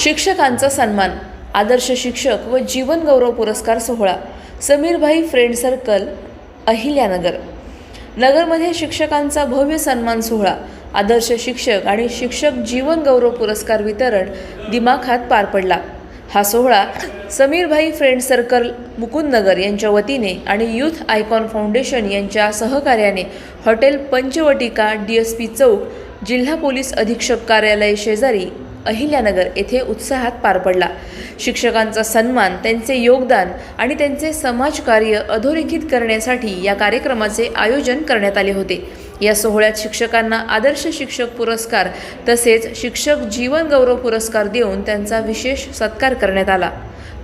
शिक्षकांचा सन्मान आदर्श शिक्षक व जीवनगौरव पुरस्कार सोहळा समीरभाई फ्रेंड सर्कल अहिल्यानगर. नगरमध्ये शिक्षकांचा भव्य सन्मान सोहळा आदर्श शिक्षक आणि शिक्षक जीवन गौरव पुरस्कार वितरण दिमाखात पार पडला. हा सोहळा समीरभाई फ्रेंड सर्कल मुकुंदनगर यांच्या वतीने आणि यूथ आयकॉन फाउंडेशन यांच्या सहकार्याने hotel Panchavatika D S P चौक जिल्हा पोलीस अधीक्षक कार्यालय शेजारी अहिल्यानगर येथे उत्साहात पार पडला. शिक्षकांचा सन्मान त्यांचे योगदान आणि त्यांचे समाजकार्य अधोरेखित करण्यासाठी या कार्यक्रमाचे आयोजन करण्यात आले होते. या सोहळ्यात शिक्षकांना आदर्श शिक्षक पुरस्कार तसेच शिक्षक जीवन गौरव पुरस्कार देऊन त्यांचा विशेष सत्कार करण्यात आला.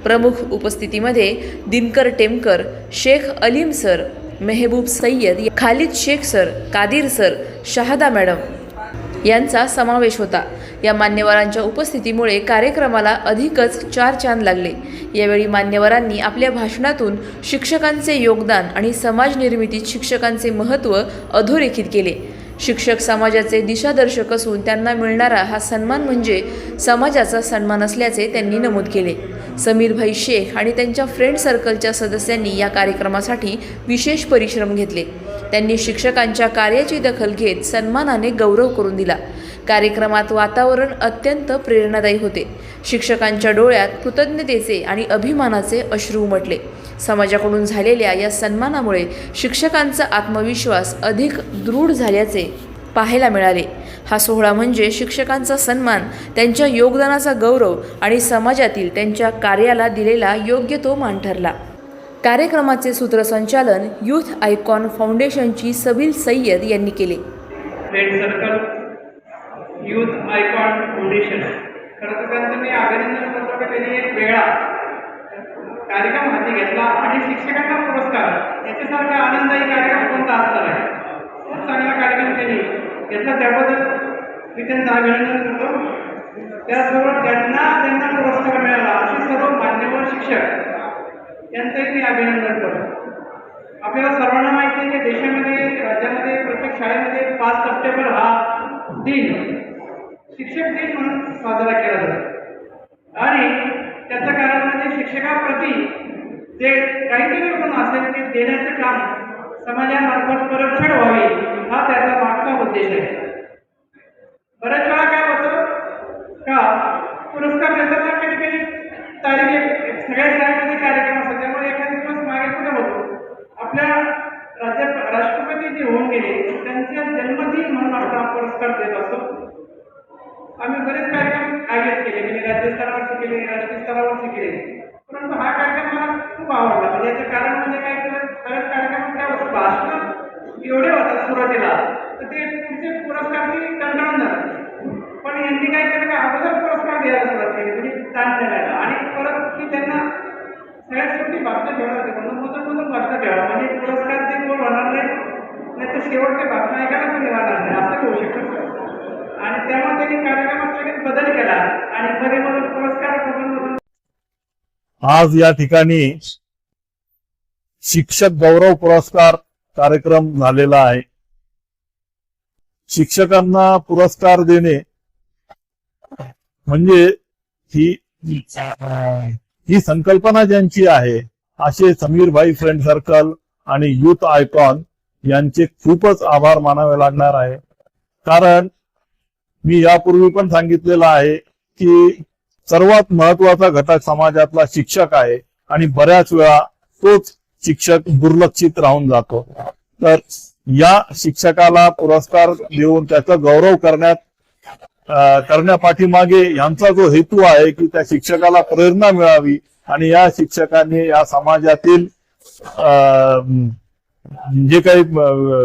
प्रमुख उपस्थितीमध्ये Dinkar Temkar Shaikh Aleem sir Mehboob Sayyed Khalid Shaikh sir Kadir sir Shahada madam यांचा समावेश होता. या मान्यवरांच्या उपस्थितीमुळे कार्यक्रमाला अधिकच चार चांद लागले. यावेळी मान्यवरांनी आपल्या भाषणातून शिक्षकांचे योगदान आणि समाज निर्मितीत शिक्षकांचे महत्त्व अधोरेखित केले. शिक्षक समाजाचे दिशादर्शक असून त्यांना मिळणारा हा सन्मान म्हणजे समाजाचा सन्मान असल्याचे त्यांनी नमूद केले. समीरभाई शेख आणि त्यांच्या फ्रेंड सर्कलच्या सदस्यांनी या कार्यक्रमासाठी विशेष परिश्रम घेतले. त्यांनी शिक्षकांच्या कार्याची दखल घेत सन्मानाने गौरव करून दिला. कार्यक्रमात वातावरण अत्यंत प्रेरणादायी होते. शिक्षकांच्या डोळ्यात कृतज्ञतेचे आणि अभिमानाचे अश्रू उमटले. समाजाकडून झालेल्या या सन्मानामुळे शिक्षकांचा आत्मविश्वास अधिक दृढ झाल्याचे पाहायला मिळाले. हा सोहळा म्हणजे शिक्षकांचा सन्मान त्यांच्या योगदानाचा गौरव आणि समाजातील त्यांच्या कार्याला दिलेला योग्य तो मान ठरला. कार्यक्रमाचे सूत्रसंचालन युथ आयकॉन फाउंडेशनची सबील सय्यद यांनी केले. फ्रेंड यूथ आयकॉन फाउंडेशन खरं तर त्यांचं मी अभिनंदन करतो की त्यांनी एक वेगळा कार्यक्रम हाती घेतला आणि शिक्षकांना पुरस्कार याच्यासारखा आनंददायी कार्यक्रम कोणता असणार आहे? खूप चांगला कार्यक्रम त्यांनी घेतला त्याबद्दल मी त्यांचं अभिनंदन करतो. त्याचबरोबर त्यांना त्यांना पुरस्कार मिळाला असे सर्व मान्यवर शिक्षक यांचंही मी अभिनंदन करतो. आपल्याला सर्वांना माहिती आहे की देशामध्ये राज्यामध्ये प्रत्येक शाळेमध्ये पाच सप्टेंबर हा दिन शिक्षक दिन म्हणून साजरा केला जातो. आणि त्याचं कारण म्हणजे शिक्षकाप्रती जे काहीतरी पण असेल ते देण्याचं काम समाजामार्फत परतफेड व्हावी हा त्याचा मागचा उद्देश आहे बऱ्याच वेळा काय होतं का पुरस्कार देताना कधी कधी तारीख एक- सगळ्या शाळेमध्ये कार्यक्रम असतात त्यामुळे एखादा दिवस मागे पुढे होतो आपल्या राज्य राष्ट्रपती जे होऊन गेले त्यांच्या जन्मदिन म्हणून आपण हा पुरस्कार देत असतो आम्ही बरेच कार्यक्रम आयोजित केले. म्हणजे राज्य स्तरावरचे केले राष्ट्रीय स्तरावरचे केले. परंतु हा कार्यक्रम मला खूप आवडला. म्हणजे याचं कारण म्हणजे काय केलं बऱ्याच कार्यक्रमात काय होतं भाषण एवढे होतात सुरुवातीला तर ते पुढचे पुरस्कार ती कंटाळून जातात. पण यांनी काय केलं का अगोदर पुरस्कार द्यायला सुरुवात केली म्हणजे ताण द्यायला आणि परत की त्यांना सगळ्यात शेवटी भाषण ठेवणार होते. म्हणून मधून मधून भाषण ठेवा म्हणजे पुरस्कार ते कोण होणार नाही नाही तर शेवटचे भाषण ऐकायला कोणी राहणार नाही असं होऊ शकतं आणि त्यामुळे त्यांनी कार्यक्रमात लगेच बदल केला आणि मध्ये मधून पुरस्कार आज या ठिकाणी शिक्षक गौरव पुरस्कार कार्यक्रम झालेला आहे. शिक्षकांना पुरस्कार देणे म्हणजे ही ही संकल्पना ज्यांची आहे असे समीरभाई फ्रेंड सर्कल आणि युथ आयकॉन यांचे खूपच आभार मानावे लागणार आहे. कारण मी यापूर्वी पण सांगितलेलं आहे की सर्वात महत्त्वाचा घटक समाजातला शिक्षक आहे आणि बऱ्याच वेळा तोच शिक्षक दुर्लक्षित राहून जातो. तर या शिक्षकाला पुरस्कार देऊन त्याचा गौरव करण्यात करण्यापाठीमागे यांचा जो हेतू आहे की त्या शिक्षकाला प्रेरणा मिळावी आणि या शिक्षकांनी या समाजातील अं, जे काही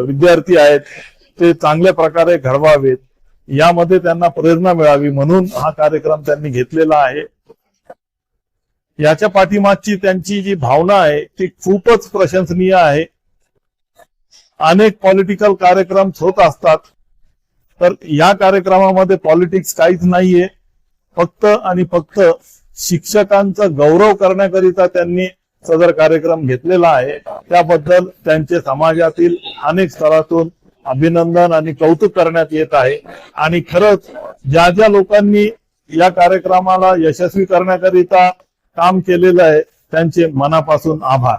विद्यार्थी आहेत ते चांगल्या प्रकारे घडवावेत. यामध्ये त्यांना प्रेरणा मिळावी म्हणून हा कार्यक्रम त्यांनी घेतलेला आहे. याच्या पाठीमागची त्यांची जी भावना आहे ती खूपच प्रशंसनीय आहे. अनेक पॉलिटिकल कार्यक्रम होत असतात. तर या कार्यक्रमामध्ये पॉलिटिक्स काहीच नाहीये. फक्त आणि फक्त शिक्षकांचा गौरव करण्याकरिता त्यांनी सदर कार्यक्रम घेतलेला आहे. त्याबद्दल त्यांचे समाजातील अनेक स्तरातून अभिनंदन आणि कौतुक करण्यात येत आहे. आणि खरंच ज्या ज्या लोकांनी या कार्यक्रमाला यशस्वी करण्याकरिता काम केलेलं आहे त्यांचे मनापासून आभार.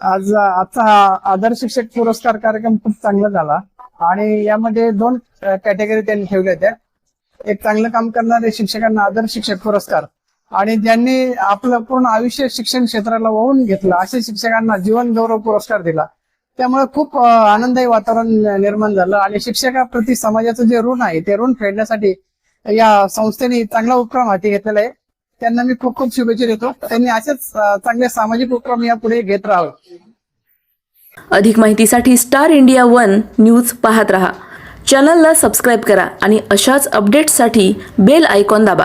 आज आजचा हा आदर्श शिक्षक पुरस्कार कार्यक्रम खूप चांगला झाला. आणि यामध्ये दोन कॅटेगरी त्यांनी ठेवल्या होत्या. एक चांगलं काम करणारे शिक्षकांना आदर्श शिक्षक पुरस्कार. आणि ज्यांनी आपलं पूर्ण आयुष्य शिक्षण क्षेत्राला वाहून घेतलं अशा शिक्षकांना जीवन गौरव पुरस्कार दिला. त्यामुळे खूप आनंददायी वातावरण निर्माण झालं आणि शिक्षकाप्रती समाजाचं जे ऋण आहे ते ऋण फेडण्यासाठी या संस्थेने चांगला उपक्रम हाती घेतलेला आहे. त्यांना मी खूप खूप शुभेच्छा देतो. त्यांनी असेच चांगले सामाजिक उपक्रम यापुढे घेत राहावे. अधिक माहितीसाठी स्टार इंडिया वन न्यूज पाहत रहा. चॅनलला सबस्क्राईब करा आणि अशाच अपडेट्ससाठी बेल आयकॉन दाबा.